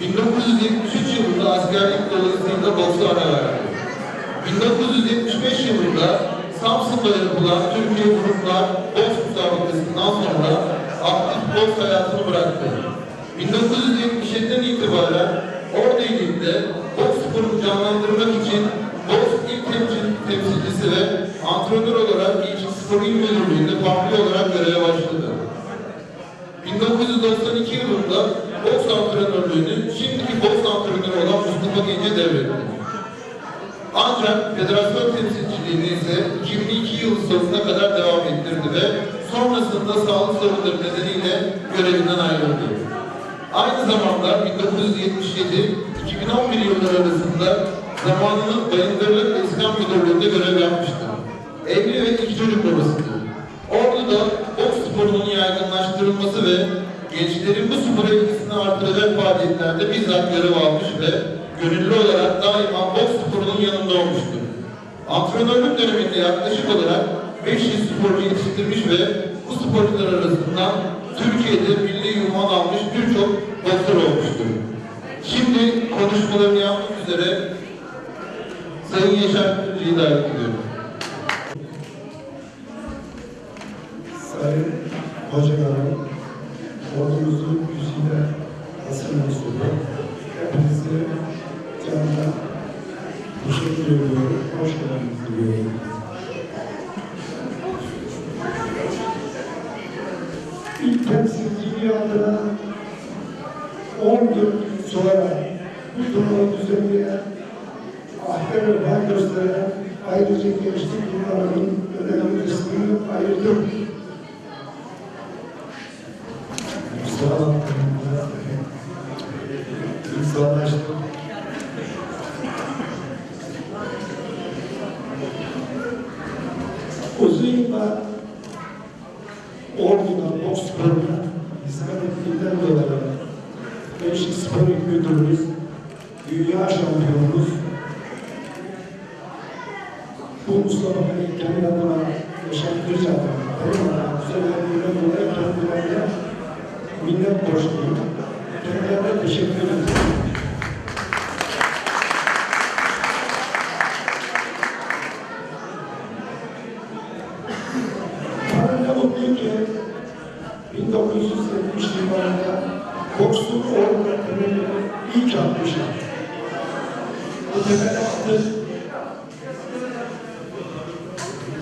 1973 yılında askerlik dolayısıyla boksa ara verdi. 1975 yılında Samsun'da yapılan Türkiye Gruplar Boks Müsabakası'ndan sonra aktif boks hayatını bıraktı. 1977'den itibaren Ordu ilinde boks sporunu canlandırmak için boks il temsil, temsilcisi ve antrenör olarak İlçin Spor İl Müdürlüğü'nde farklı olarak başladı. 1992 yılında boks antrenörlüğünü şimdiki boks antrenörü olan Mustafa Genç'e devretti. Ancak federasyon temsilciliğini ise 2002 yılı sonuna kadar devam ettirdi ve sonrasında sağlık sorunları nedeniyle görevinden ayrıldı. Aynı zamanda 1977-2011 yılları arasında zamanının Bayındırlık İslam Müdürlüğü'nde görev yapmıştı. Evli ve iki çocuk babasıdır. Ordu'da boks sporunun yaygınlaştırılması ve gençlerin bu spora ilgisini artıracak faaliyetlerde bizzat görev almış ve gönüllü olarak daima boks sporunun yanında olmuştur. Antrenörlük döneminde yaklaşık olarak 500 sporcu yetiştirmiş ve bu sporcular arasından Türkiye'de milli ünvan almış birçok boksör olmuştur. Şimdi konuşmalarını yapmak üzere Sayın Yaşar Kırcı'yı davet ediyorum. Adına 10 gün sonra bu turnuva düzenleyen ahde ve ben gösteren ayrıca gençlik yıllarının önemli kısmını ayırdım. Kusura bakmayın. İnsanlaştım. Uzun yıllar Ordu'da boks sporuna hizmet ettiğinden dolayı Gençlik Spor İl Müdürümüz, Dünya Şampiyonumuz, bu Mustafa Bey kendi adıma Yaşar Kırca adına, benim adına düzenlendiğinden dolayı kendilerine minnet.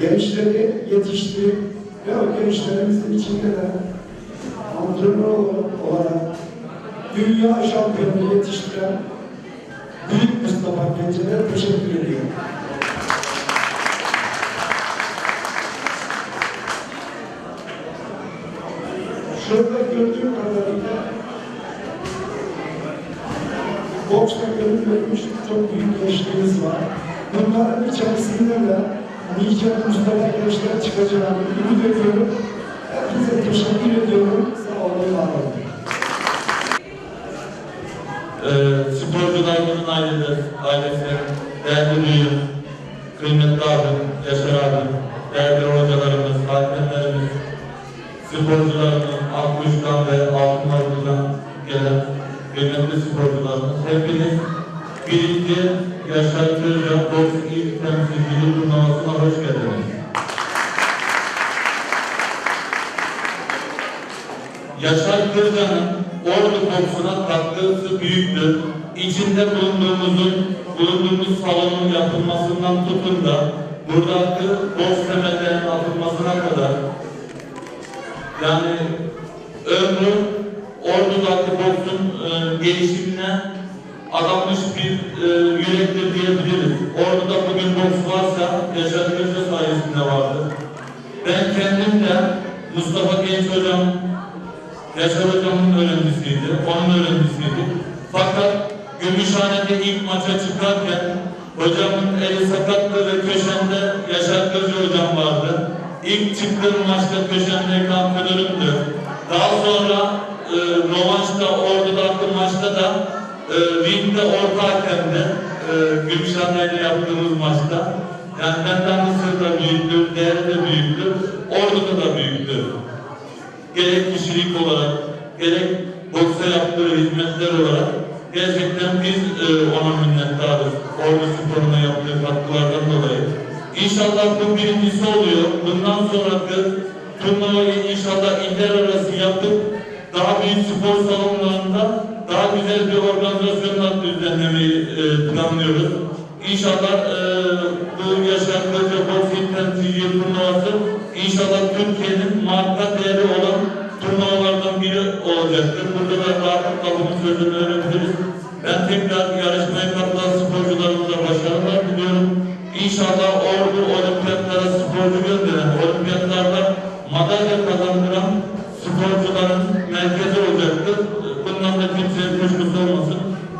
Gençleri yetişti ve o gençlerimizin içinde de antrenör olarak dünya şampiyonu yetiştiren Büyük Mustafa Genç'e teşekkür ediyorum. Şurada gördüğüm kadarıyla boksla gönül vermiş çok büyük gençliğimiz var. Bunların içerisinde de nice Mustafa gençler çıkacağını ümit ediyorum. Hepinize teşekkür ediyorum. Sağ olun, var olun. Ee, sporcularımızın aileleri, ailesi, değerli büyüğüm, kıymetli abim, Yaşar abim, değerli hocalarımız, hakemlerimiz, sporcularımız, Akkuş'tan ve Altın Ordu'dan gelen kıymetli sporcularımız, hepiniz birinci Kırca Boks İl Temsilciliği turnuvasına hoş geldiniz. Yaşar Kırca'nın Ordu boksuna katkısı büyüktür. İçinde bulunduğumuzun, bulunduğumuz salonun yapılmasından tutun da buradaki boks temellerinin atılmasına kadar yani ömrü Ordu'daki boksun e, gelişimine adanmış bir e, yürektir diyebiliriz. Ordu'da bugün boks varsa Yaşar Kırca sayesinde vardır. Ben kendim de Mustafa Genç Hocam Yaşar hocamın öğrencisiydi, onun öğrencisiydi. Fakat Gümüşhane'de ilk maça çıkarken hocamın eli sakattı ve köşende Yaşar Kırcı hocam vardı. İlk çıktığım maçta köşemdeki antrenörümdü. Daha sonra e, Rovanş'ta, Ordu'daki maçta da e, ringde orta hakemdi. E, Gümüşhane'yle yaptığımız maçta. Yani benden Mısır'da büyüktür, değeri de büyüktür, Ordu'da da büyüktür gerek kişilik olarak, gerek boksa yaptığı hizmetler olarak gerçekten biz e, ona minnettarız. Ordu sporuna yaptığı katkılardan dolayı. İnşallah bu birincisi oluyor. Bundan sonraki turnuvayı inşallah iller arası yapıp daha büyük spor salonlarında daha güzel bir organizasyonlar düzenlemeyi e, planlıyoruz. İnşallah e, bu Yaşar Kılıç'a Boks Intensive turnuvası inşallah Türkiye'nin marka değeri olan turnuvalardan biri olacaktır. Burada da Rafet Kapı'nın sözünü verebiliriz. Ben tekrar yarışmaya katılan sporcularımıza başarılar diliyorum. İnşallah ordu olimpiyatlara sporcu gönderen, olimpiyatlarda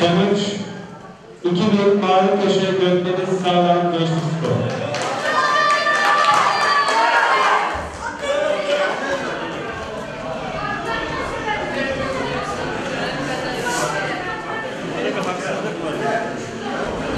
Şamüç, 2000 Mavi Köşe'ye gönderiniz sağlayan Gençlik Spor.